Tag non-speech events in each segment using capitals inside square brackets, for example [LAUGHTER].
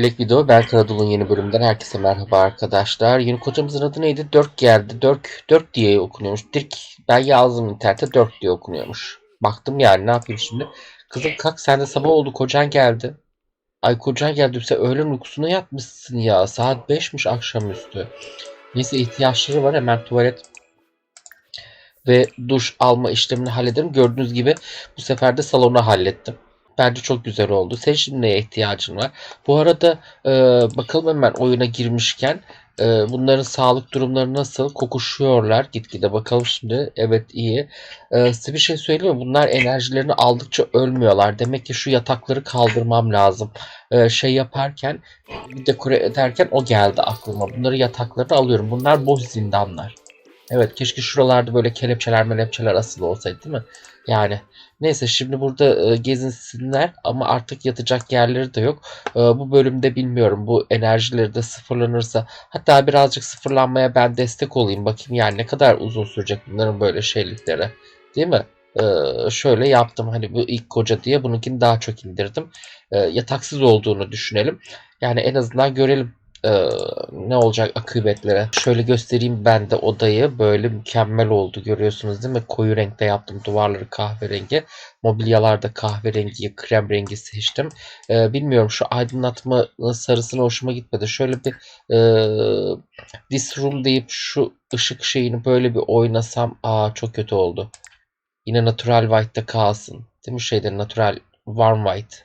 Bilek Video ben Karadul'un yeni bölümünden herkese merhaba arkadaşlar. Yeni kocamızın adı neydi? Dörk geldi. Dörk, Dörk diye okunuyormuş. Dirk ben yazdım internette Dörk diye okunuyormuş. Baktım yani ne yapayım şimdi. Kızım kalk sen de sabah oldu kocan geldi. Ay kocan geldi sen öğlen uykusuna yatmışsın ya. Saat 5'miş akşamüstü. Neyse ihtiyaçları var hemen tuvalet ve duş alma işlemini hallederim. Gördüğünüz gibi bu sefer de salonu hallettim. Bence çok güzel oldu. Senin şimdi neye ihtiyacın var? Bu arada e, bakalım hemen oyuna girmişken e, bunların sağlık durumları nasıl? Kokuşuyorlar gitgide. Bakalım şimdi. Evet iyi. E, size bir şey söyleyeyim mi? Bunlar enerjilerini aldıkça ölmüyorlar. Demek ki şu yatakları kaldırmam lazım. E, şey yaparken dekore ederken o geldi aklıma. Bunları yataklarını alıyorum. Bunlar boş zindanlar. Evet keşke şuralarda böyle kelepçeler melepçeler asılı olsaydı değil mi? Yani neyse şimdi burada e, gezinsinler ama artık yatacak yerleri de yok. E, bu bölümde bilmiyorum bu enerjileri de sıfırlanırsa hatta birazcık sıfırlanmaya ben destek olayım. Bakayım yani ne kadar uzun sürecek bunların böyle şeylikleri değil mi? E, şöyle yaptım hani bu ilk koca diye bununkini daha çok indirdim. E, yataksız olduğunu düşünelim. Yani en azından görelim e, ne olacak akıbetlere. Şöyle göstereyim ben de odayı. Böyle mükemmel oldu görüyorsunuz değil mi? Koyu renkte yaptım. Duvarları kahverengi. Mobilyalarda kahverengi, krem rengi seçtim. E, bilmiyorum şu aydınlatma sarısına hoşuma gitmedi. Şöyle bir e, this room deyip şu ışık şeyini böyle bir oynasam. Aa çok kötü oldu. Yine natural white'da kalsın. Değil mi şeyde natural warm white.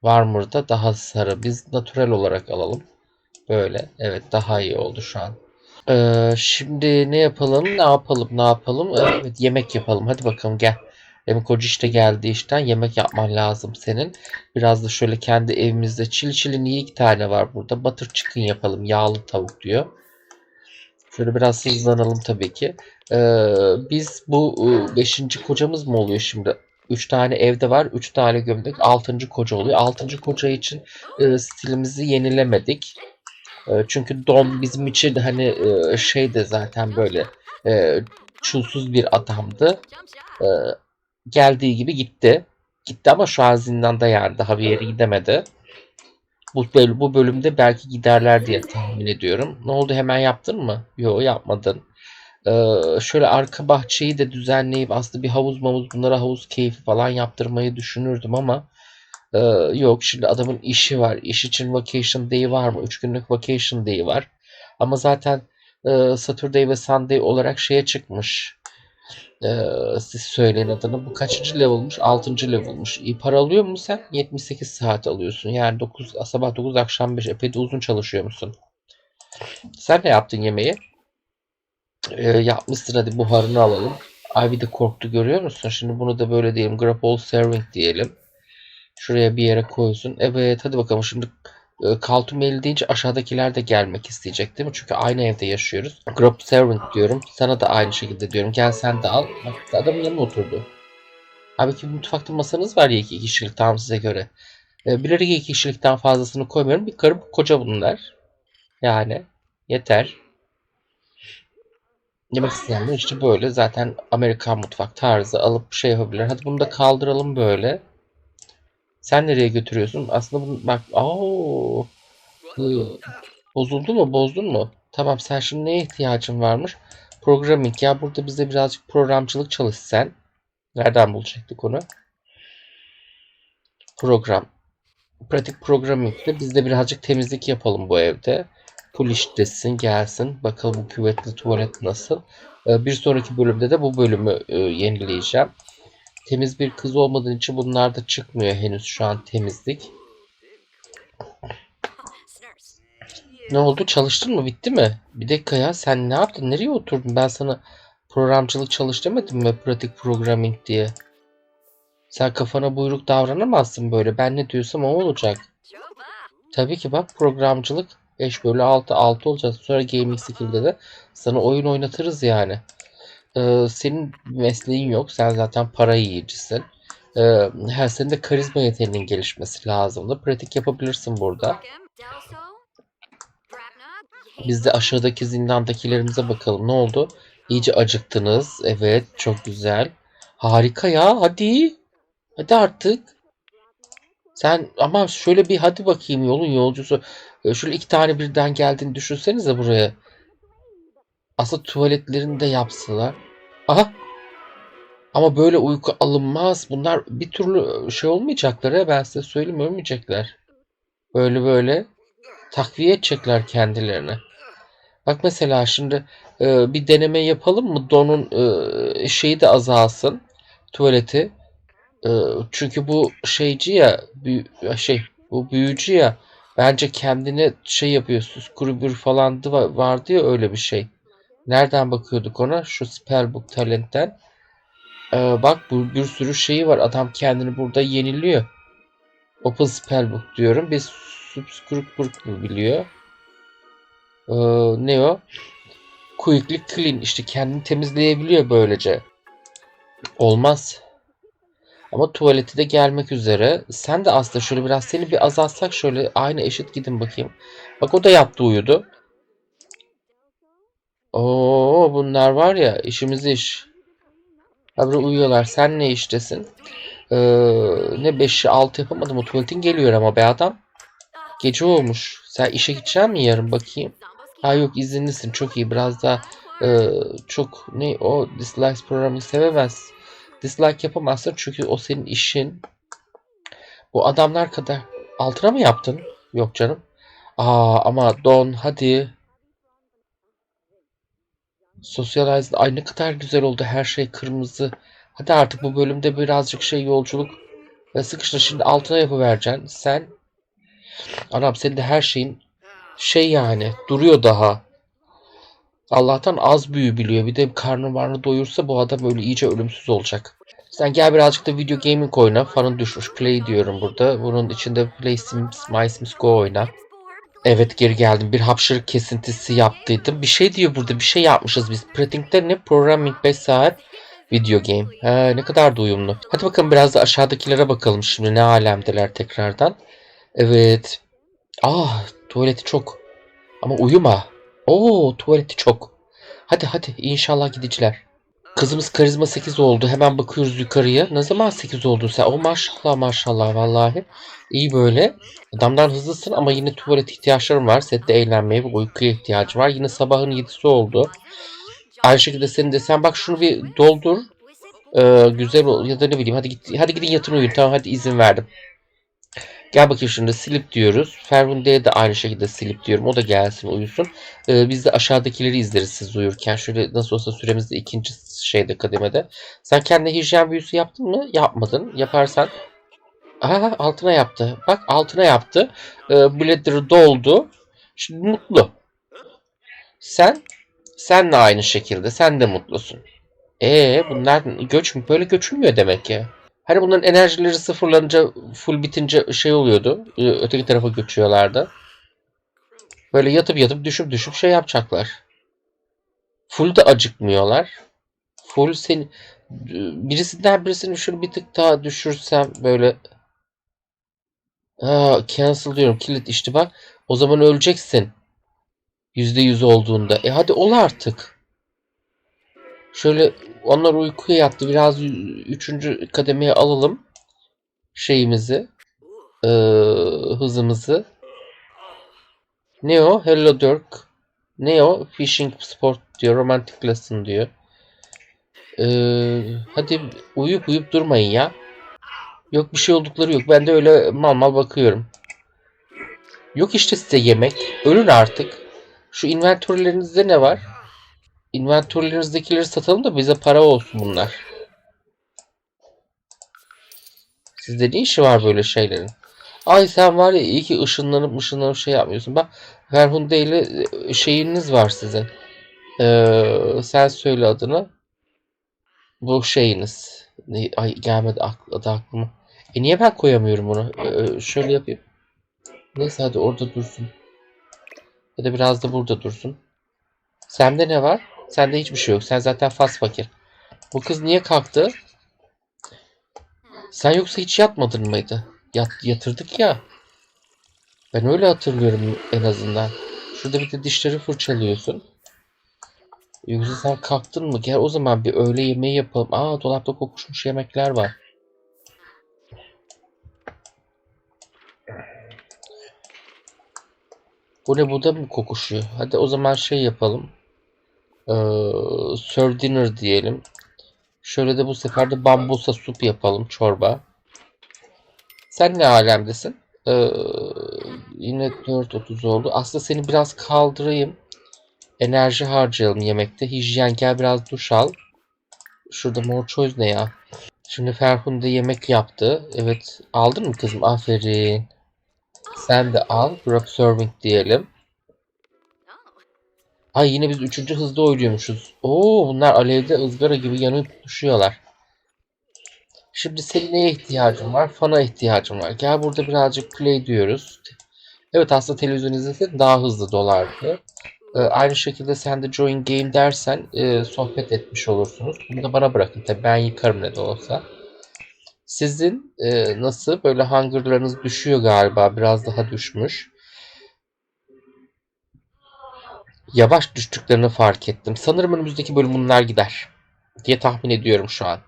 Warmer'da daha sarı. Biz natural olarak alalım. Böyle. Evet daha iyi oldu şu an. Ee, şimdi ne yapalım? Ne yapalım? Ne yapalım? Evet yemek yapalım. Hadi bakalım gel. Demin koca işte geldi işten. Yemek yapman lazım senin. Biraz da şöyle kendi evimizde çil çilin iyi iki tane var burada. Butter chicken yapalım. Yağlı tavuk diyor. Şöyle biraz hızlanalım tabii ki. Ee, biz bu 5. kocamız mı oluyor şimdi? 3 tane evde var. 3 tane gömlek. 6. koca oluyor. 6. koca için e, stilimizi yenilemedik. E, çünkü Don bizim için hani e, şey de zaten böyle e, çulsuz bir adamdı. E, geldiği gibi gitti. Gitti ama şu an zindanda bir yere gidemedi. Bu, böl- bu bölümde belki giderler diye tahmin ediyorum. Ne oldu hemen yaptın mı? Yok yapmadın. Ee, şöyle arka bahçeyi de düzenleyip aslında bir havuz mavuz bunlara havuz keyfi falan yaptırmayı düşünürdüm ama ee, yok şimdi adamın işi var. İş için vacation day var mı? 3 günlük vacation day var. Ama zaten e, Saturday ve Sunday olarak şeye çıkmış. Ee, siz söyleyin adını. Bu kaçıncı level'mış? 6. level'mış. İyi para alıyor musun sen? 78 saat alıyorsun. Yani 9 sabah 9 akşam 5 epey de uzun çalışıyor musun? Sen ne yaptın yemeği? Ee, yapmışsın hadi buharını alalım. Ivy de korktu görüyor musun? Şimdi bunu da böyle diyelim. Grapple serving diyelim. Şuraya bir yere koysun. Evet hadi bakalım şimdi e, Kaltumeli deyince aşağıdakiler de gelmek isteyecek değil mi? Çünkü aynı evde yaşıyoruz. Group Servant diyorum. Sana da aynı şekilde diyorum. Gel sen de al. Bak adamın yanına oturdu. Abi ki mutfakta masanız var ya iki kişilik tam size göre. E, bilerek iki kişilikten fazlasını koymuyorum. Bir karı koca bunlar. Yani yeter. Yemek isteyenler işte böyle zaten Amerikan mutfak tarzı alıp şey yapabilir. Hadi bunu da kaldıralım böyle. Sen nereye götürüyorsun? Aslında bunu bak. Oo. Bozuldu mu? Bozdun mu? Tamam sen şimdi neye ihtiyacın varmış? Programming. Ya burada bize birazcık programcılık çalış sen. Nereden bulacaktık onu? Program. Pratik programming'de biz de birazcık temizlik yapalım bu evde. Polish desin gelsin. Bakalım bu küvetli tuvalet nasıl. Ee, Bir sonraki bölümde de bu bölümü e, yenileyeceğim. Temiz bir kız olmadığın için bunlar da çıkmıyor henüz şu an temizlik. Ne oldu? Çalıştın mı? Bitti mi? Bir dakika ya sen ne yaptın? Nereye oturdun? Ben sana programcılık çalış demedim mi? Pratik programming diye. Sen kafana buyruk davranamazsın böyle. Ben ne diyorsam o olacak. Tabii ki bak programcılık 5 bölü 6 6 olacak. Sonra gaming skill'de de sana oyun oynatırız yani. Ee, senin mesleğin yok. Sen zaten para yiyicisin. Ee, her senin de karizma yeteneğinin gelişmesi lazımdı. Pratik yapabilirsin burada. Biz de aşağıdaki zindandakilerimize bakalım. Ne oldu? İyice acıktınız. Evet, çok güzel. Harika ya. Hadi. Hadi artık. Sen ama şöyle bir hadi bakayım yolun yolcusu. E, Şöyle iki tane birden geldiğini düşünsenize buraya. Aslında tuvaletlerini de yapsalar. Aha. Ama böyle uyku alınmaz. Bunlar bir türlü şey olmayacaklar ya ben size söyleyeyim ölmeyecekler. Böyle böyle takviye edecekler kendilerini. Bak mesela şimdi e, bir deneme yapalım mı? Don'un e, şeyi de azalsın. Tuvaleti. E, çünkü bu şeyci ya, büyü- şey bu büyücü ya. Bence kendine şey yapıyor. Scrubber falan da va- vardı ya öyle bir şey. Nereden bakıyorduk ona? Şu Spellbook Talent'ten. E, bak bu bir sürü şeyi var. Adam kendini burada yeniliyor. Open Spellbook diyorum. Biz Subscriber mı biliyor? Ee, ne o? Quickly clean işte kendini temizleyebiliyor böylece. Olmaz. Ama tuvaleti de gelmek üzere. Sen de aslında şöyle biraz seni bir azaltsak şöyle aynı eşit gidin bakayım. Bak o da yattı uyudu. Oo bunlar var ya işimiz iş. Habire uyuyorlar. Sen ne iştesin? Ee, ne 5'i 6 yapamadım. O tuvaletin geliyor ama be adam. Gece olmuş. Sen işe gideceksin mi yarın bakayım? Ha yok izinlisin. Çok iyi. Biraz daha e, çok ne o dislikes programı sevemez. Dislike yapamazsın çünkü o senin işin. Bu adamlar kadar altına mı yaptın? Yok canım. Aa ama Don hadi. Socialize ay ne kadar güzel oldu her şey kırmızı. Hadi artık bu bölümde birazcık şey yolculuk ve sıkıştı şimdi altına yapıvereceksin. Sen Anam senin de her şeyin şey yani duruyor daha. Allah'tan az büyü biliyor. Bir de karnı varını doyursa bu adam böyle iyice ölümsüz olacak. Sen gel birazcık da video gaming oyna. Fanın düşmüş. Play diyorum burada. Bunun içinde Play Sims, My Sims Go oyna. Evet geri geldim. Bir hapşırık kesintisi yaptıydım. Bir şey diyor burada. Bir şey yapmışız biz. Pratikte ne? Programming 5 saat. Video game. Ha, ne kadar da uyumlu. Hadi bakalım biraz da aşağıdakilere bakalım şimdi. Ne alemdeler tekrardan. Evet. Ah tuvaleti çok. Ama uyuma. Oo tuvaleti çok. Hadi hadi inşallah gidiciler. Kızımız karizma 8 oldu. Hemen bakıyoruz yukarıya. Ne zaman 8 oldun sen? O maşallah maşallah vallahi. İyi böyle. Adamdan hızlısın ama yine tuvalet ihtiyaçlarım var. Sette eğlenmeye ve uykuya ihtiyacım var. Yine sabahın 7'si oldu. Aynı şekilde senin de sen bak şunu bir doldur. Ee, güzel ol ya da ne bileyim hadi git hadi gidin yatın uyuyun tamam hadi izin verdim. Gel bakayım şimdi silip diyoruz. Ferhunde'ye de aynı şekilde silip diyorum. O da gelsin uyusun. Ee, biz de aşağıdakileri izleriz siz uyurken. Şöyle nasıl olsa süremiz de ikinci şeyde kademede. Sen kendi hijyen büyüsü yaptın mı? Yapmadın. Yaparsan. Aha altına yaptı. Bak altına yaptı. Ee, bladder'ı doldu. Şimdi mutlu. Sen sen de aynı şekilde. Sen de mutlusun. Ee bunlar göç mü? Böyle göçülmüyor demek ki. Hani bunların enerjileri sıfırlanınca full bitince şey oluyordu. e, Öteki tarafa göçüyorlardı. Böyle yatıp yatıp düşüp düşüp şey yapacaklar. Full de acıkmıyorlar. Full seni birisinden birisini şöyle bir tık daha düşürsem böyle Aa, cancel diyorum. Kilit işte bak. O zaman öleceksin. %100 olduğunda. E hadi ol artık. Şöyle onlar uykuya yattı. Biraz üçüncü kademeye alalım. Şeyimizi. Ee, hızımızı. Ne o? Hello Dirk. Ne o? Fishing Sport diyor. Romantic Lesson diyor. Ee, hadi uyuyup uyuyup durmayın ya. Yok bir şey oldukları yok. Ben de öyle mal mal bakıyorum. Yok işte size yemek. Ölün artık. Şu inventörlerinizde ne var? Inventörlerinizdekileri satalım da bize para olsun bunlar. Sizde ne işi var böyle şeylerin? Ay sen var ya iyi ki ışınlanıp ışınlanıp şey yapmıyorsun. Bak Ferhunde ile e, şeyiniz var sizin. Ee, sen söyle adını. Bu şeyiniz. Ay gelmedi adı aklıma. E niye ben koyamıyorum bunu? Ee, şöyle yapayım. Neyse hadi orada dursun. Ya da biraz da burada dursun. Sende ne var? Sende hiçbir şey yok. Sen zaten fas fakir. Bu kız niye kalktı? Sen yoksa hiç yatmadın mıydı? Yat, yatırdık ya. Ben öyle hatırlıyorum en azından. Şurada bir de dişleri fırçalıyorsun. Yoksa sen kalktın mı? Gel o zaman bir öğle yemeği yapalım. Aa dolapta kokuşmuş yemekler var. Bu ne burada mı kokuşuyor? Hadi o zaman şey yapalım. Ee, serve dinner diyelim. Şöyle de bu sefer de bambusa sup yapalım. Çorba. Sen ne alemdesin? Ee, yine 4.30 oldu. Aslında seni biraz kaldırayım. Enerji harcayalım yemekte. Hijyen gel biraz duş al. Şurada more choice ne ya? Şimdi Ferhunde yemek yaptı. Evet. Aldın mı kızım? Aferin. Sen de al. Grab serving diyelim. Ay yine biz üçüncü hızda oynuyormuşuz. Oo bunlar alevde ızgara gibi yanıp düşüyorlar. Şimdi senin neye ihtiyacın var? Fana ihtiyacın var. Gel burada birazcık play diyoruz. Evet aslında televizyon izlesek daha hızlı dolardı. Ee, aynı şekilde sen de join game dersen e, sohbet etmiş olursunuz. Bunu da bana bırakın tabii ben yıkarım ne de olsa. Sizin e, nasıl böyle hunger'larınız düşüyor galiba biraz daha düşmüş. Yavaş düştüklerini fark ettim. Sanırım önümüzdeki bölüm bunlar gider diye tahmin ediyorum şu an.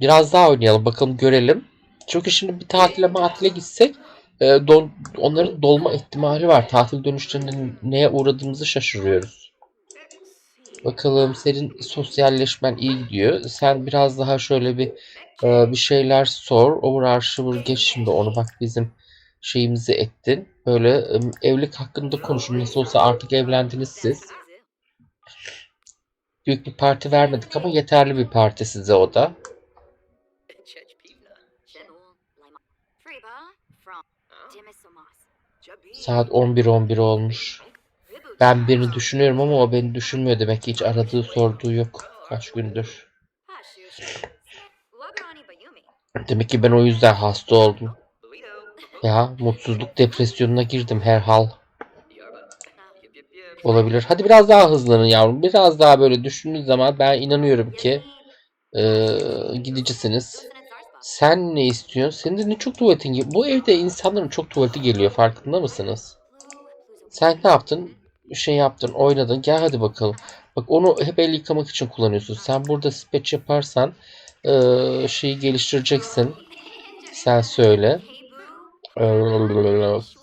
Biraz daha oynayalım bakalım görelim. Çünkü şimdi bir tatile matile gitsek e, don, onların dolma ihtimali var. Tatil dönüşlerinde neye uğradığımızı şaşırıyoruz. Bakalım senin sosyalleşmen iyi gidiyor. Sen biraz daha şöyle bir e, bir şeyler sor. Overarchiever geç şimdi onu bak bizim şeyimizi ettin. Böyle evlilik hakkında konuşun. Nasıl olsa artık evlendiniz siz. Büyük bir parti vermedik ama yeterli bir parti size o da. Saat 11.11 olmuş. Ben birini düşünüyorum ama o beni düşünmüyor demek ki hiç aradığı sorduğu yok kaç gündür. Demek ki ben o yüzden hasta oldum. Ya mutsuzluk depresyonuna girdim herhal. Olabilir. Hadi biraz daha hızlanın yavrum. Biraz daha böyle düşündüğün zaman ben inanıyorum ki e, gidicisiniz. Sen ne istiyorsun? Senin de ne çok tuvaletin geliyor. Bu evde insanların çok tuvaleti geliyor. Farkında mısınız? Sen ne yaptın? Şey yaptın, oynadın. Gel hadi bakalım. Bak onu hep el yıkamak için kullanıyorsun. Sen burada speech yaparsan eee, şeyi geliştireceksin. Sen söyle.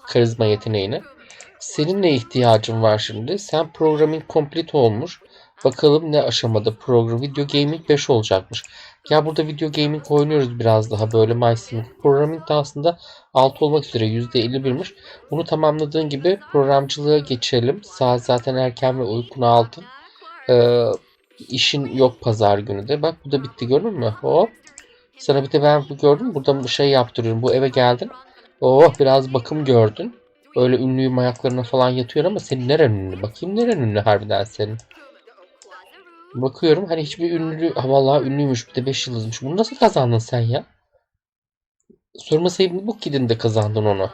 Karizma yeteneğini. Senin ne ihtiyacın var şimdi? Sen programming complete olmuş. Bakalım ne aşamada program. Video gaming 5 olacakmış. Ya burada video gaming oynuyoruz biraz daha böyle MySim. Programming de aslında 6 olmak üzere %51'miş. Bunu tamamladığın gibi programcılığa geçelim. Saat zaten erken ve uykunu aldın. Ee, işin yok pazar günü de. Bak bu da bitti gördün mü? Hop. Sana bir de ben bu gördüm. Burada şey yaptırıyorum. Bu eve geldin. Oh biraz bakım gördün. Öyle ünlüyüm ayaklarına falan yatıyor ama senin neren ünlü? Bakayım neren ünlü harbiden senin? Bakıyorum hani hiçbir ünlü ha vallahi ünlüymüş bir de 5 yıldızmış. Bunu nasıl kazandın sen ya? Sormasaydın bu gidin de kazandın onu.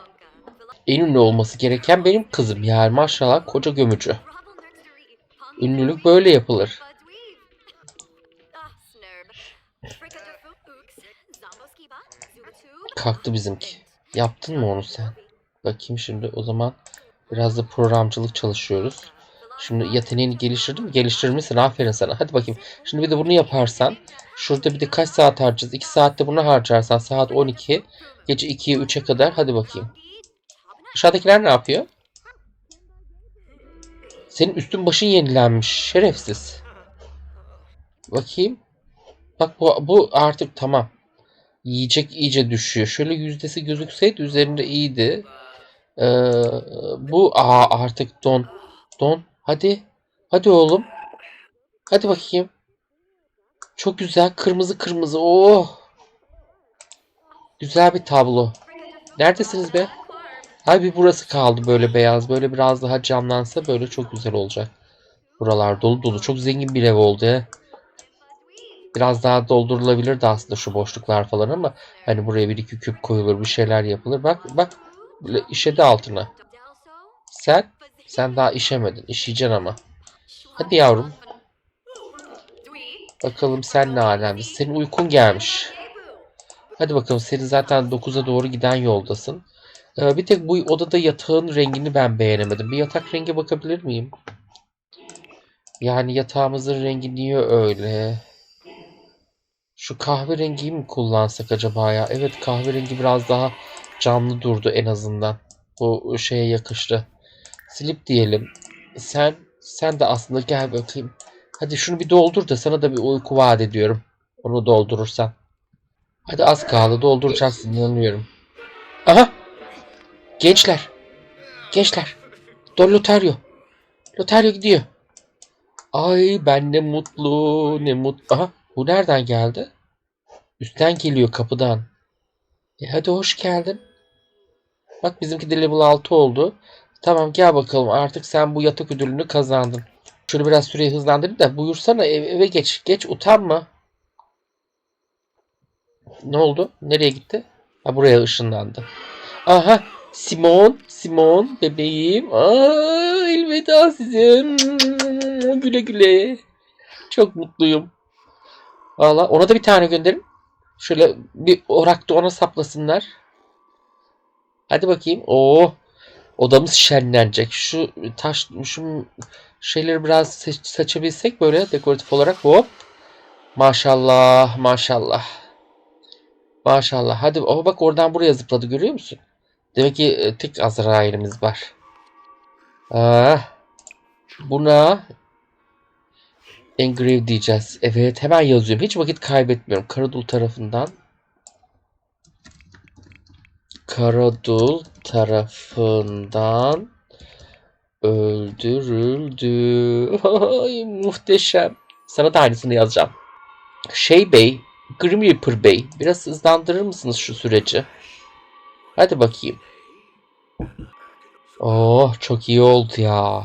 En ünlü olması gereken benim kızım yani maşallah koca gömücü. Ünlülük böyle yapılır. Kalktı bizimki. Yaptın mı onu sen? Bakayım şimdi o zaman biraz da programcılık çalışıyoruz. Şimdi yeteneğini geliştirdin mi? Geliştirmişsin. Aferin sana. Hadi bakayım. Şimdi bir de bunu yaparsan şurada bir de kaç saat harcayacağız? 2 saatte bunu harcarsan saat 12. Gece 2'ye 3'e kadar. Hadi bakayım. Aşağıdakiler ne yapıyor? Senin üstün başın yenilenmiş. Şerefsiz. Bakayım. Bak bu, bu artık tamam. Yiyecek iyice düşüyor. Şöyle yüzdesi gözükseydi üzerinde iyiydi. Ee, bu aa, artık don. Don. Hadi. Hadi oğlum. Hadi bakayım. Çok güzel. Kırmızı kırmızı. Oh. Güzel bir tablo. Neredesiniz be? Ay bir burası kaldı böyle beyaz. Böyle biraz daha camlansa böyle çok güzel olacak. Buralar dolu dolu. Çok zengin bir ev oldu. He. Biraz daha doldurulabilirdi aslında şu boşluklar falan ama hani buraya bir iki küp koyulur bir şeyler yapılır. Bak bak işedi altına. Sen sen daha işemedin. İşeyeceksin ama. Hadi yavrum. Bakalım sen ne alemdesin. Senin uykun gelmiş. Hadi bakalım senin zaten 9'a doğru giden yoldasın. Ee, bir tek bu odada yatağın rengini ben beğenemedim. Bir yatak rengi bakabilir miyim? Yani yatağımızın rengi niye öyle? Şu kahverengiyi mi kullansak acaba ya? Evet kahverengi biraz daha canlı durdu en azından. Bu şeye yakıştı. Slip diyelim. Sen sen de aslında gel bakayım. Hadi şunu bir doldur da sana da bir uyku vaat ediyorum. Onu doldurursan. Hadi az kaldı dolduracaksın inanıyorum. Aha! Gençler. Gençler. Don Lotario. Lotario gidiyor. Ay ben ne mutlu ne mutlu. Aha bu nereden geldi? Üstten geliyor kapıdan. E hadi hoş geldin. Bak bizimki de level 6 oldu. Tamam gel bakalım artık sen bu yatak ödülünü kazandın. Şöyle biraz süreyi hızlandırayım da buyursana ev- eve geç. Geç utanma. Ne oldu? Nereye gitti? Ha buraya ışınlandı. Aha Simon, Simon bebeğim. Aa, elveda size. Güle güle. Çok mutluyum. Valla ona da bir tane gönderin. Şöyle bir orak da ona saplasınlar. Hadi bakayım. Oo. Odamız şenlenecek. Şu taş şu şeyleri biraz seç- seçebilsek böyle dekoratif olarak hop. Maşallah, maşallah. Maşallah. Hadi oh bak oradan buraya zıpladı görüyor musun? Demek ki e, tek Azrail'imiz var. Ah. Buna engrave diyeceğiz. Evet hemen yazıyorum. Hiç vakit kaybetmiyorum. Karadul tarafından. Karadul tarafından öldürüldü. [LAUGHS] Ay, muhteşem. Sana da aynısını yazacağım. Şey Bey, Grim Reaper Bey, biraz hızlandırır mısınız şu süreci? Hadi bakayım. Oh, çok iyi oldu ya.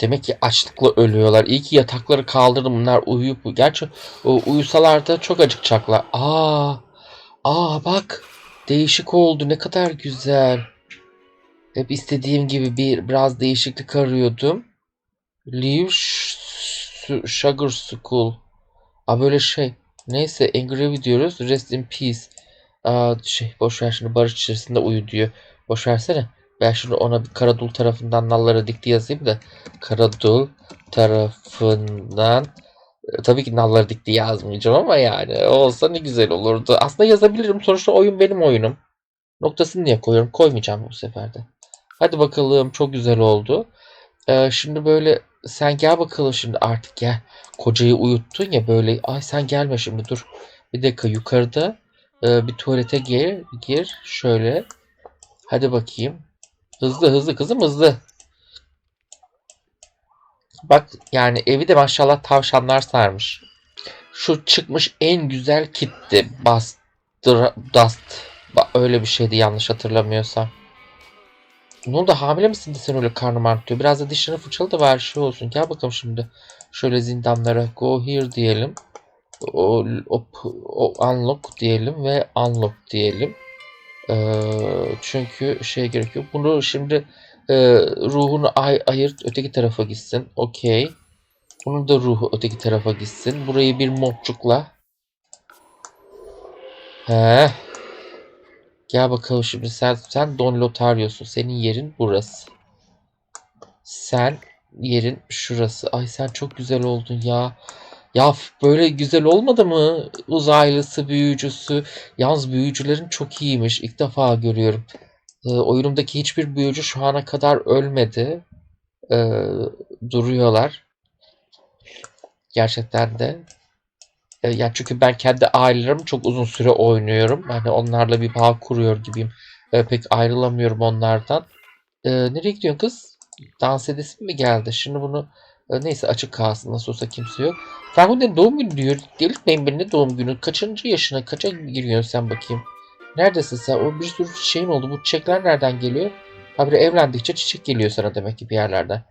Demek ki açlıkla ölüyorlar. İyi ki yatakları kaldırdım. Bunlar uyuyup gerçi uyusalar da çok acıkacaklar. Aa, aa bak. Değişik oldu. Ne kadar güzel. Hep istediğim gibi bir biraz değişiklik arıyordum. Sh- Sugar School. Aa böyle şey. Neyse engrave diyoruz. Rest in peace. Aa şey boş ver şimdi barış içerisinde uyu diyor. Boş versene. Ben şimdi ona bir Karadul tarafından nallara dikti yazayım da. Karadul tarafından e, tabii ki nalları dikti yazmayacağım ama yani olsa ne güzel olurdu. Aslında yazabilirim. Sonuçta oyun benim oyunum. Noktasını niye koyuyorum? Koymayacağım bu sefer de. Hadi bakalım çok güzel oldu. Ee, şimdi böyle sen gel bakalım şimdi artık gel. Kocayı uyuttun ya böyle. Ay sen gelme şimdi dur. Bir dakika yukarıda e, bir tuvalete gir, gir şöyle. Hadi bakayım. Hızlı hızlı kızım hızlı. Bak yani evi de maşallah tavşanlar sarmış. Şu çıkmış en güzel kitti. Bastır, dust. Ba- Öyle bir şeydi yanlış hatırlamıyorsam. Ne oldu hamile misin de sen öyle karnım artıyor. Biraz da dişini fırçala da bari şey olsun. Gel bakalım şimdi. Şöyle zindanlara go here diyelim. O, o, o unlock diyelim ve unlock diyelim. Ee, çünkü şey gerekiyor. Bunu şimdi e, ruhunu ay ayırt öteki tarafa gitsin. Okey. Bunun da ruhu öteki tarafa gitsin. Burayı bir mopçukla. He. Gel bakalım şimdi sen sen Don Lotario'sun. Senin yerin burası. Sen yerin şurası. Ay sen çok güzel oldun ya. Ya böyle güzel olmadı mı? Uzaylısı, büyücüsü. Yalnız büyücülerin çok iyiymiş. İlk defa görüyorum. Ee, oyunumdaki hiçbir büyücü şu ana kadar ölmedi. Ee, duruyorlar. Gerçekten de. E, ya çünkü ben kendi ailelerimi çok uzun süre oynuyorum. Yani onlarla bir bağ kuruyor gibiyim. E, pek ayrılamıyorum onlardan. E, nereye gidiyorsun kız? Dans edesin mi geldi? Şimdi bunu e, neyse açık kalsın. Nasıl olsa kimse yok. Ferhunde'nin doğum günü diyor. Delirtmeyin beni doğum günü. Kaçıncı yaşına? Kaça giriyorsun sen bakayım? Neredesin sen? O bir sürü şeyin oldu. Bu çiçekler nereden geliyor? Habire evlendikçe çiçek geliyor sana demek ki bir yerlerden.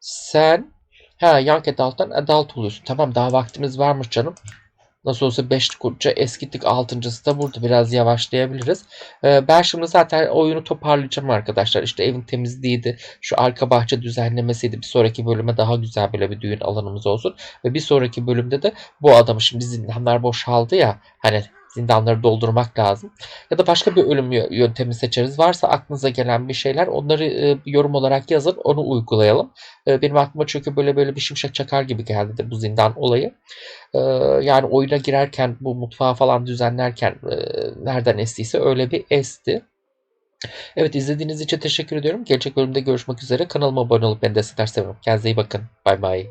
Sen ha young adult'tan adult oluyorsun. Tamam daha vaktimiz varmış canım. Nasıl olsa 5 kurça eskittik. Altıncısı da burada. Biraz yavaşlayabiliriz. Ee, ben şimdi zaten oyunu toparlayacağım arkadaşlar. İşte evin temizliğiydi. Şu arka bahçe düzenlemesiydi. Bir sonraki bölüme daha güzel böyle bir düğün alanımız olsun. Ve bir sonraki bölümde de bu adamı şimdi zindanlar boşaldı ya. Hani zindanları doldurmak lazım. Ya da başka bir ölüm yö- yöntemi seçeriz. Varsa aklınıza gelen bir şeyler onları e, yorum olarak yazın. Onu uygulayalım. E, benim aklıma çünkü böyle böyle bir şimşek çakar gibi geldi de bu zindan olayı. Ee, yani oyuna girerken bu mutfağı falan düzenlerken e, nereden estiyse öyle bir esti. Evet izlediğiniz için teşekkür ediyorum. Gelecek bölümde görüşmek üzere. Kanalıma abone olup beni desteklerseniz Kendinize iyi bakın. Bay bay.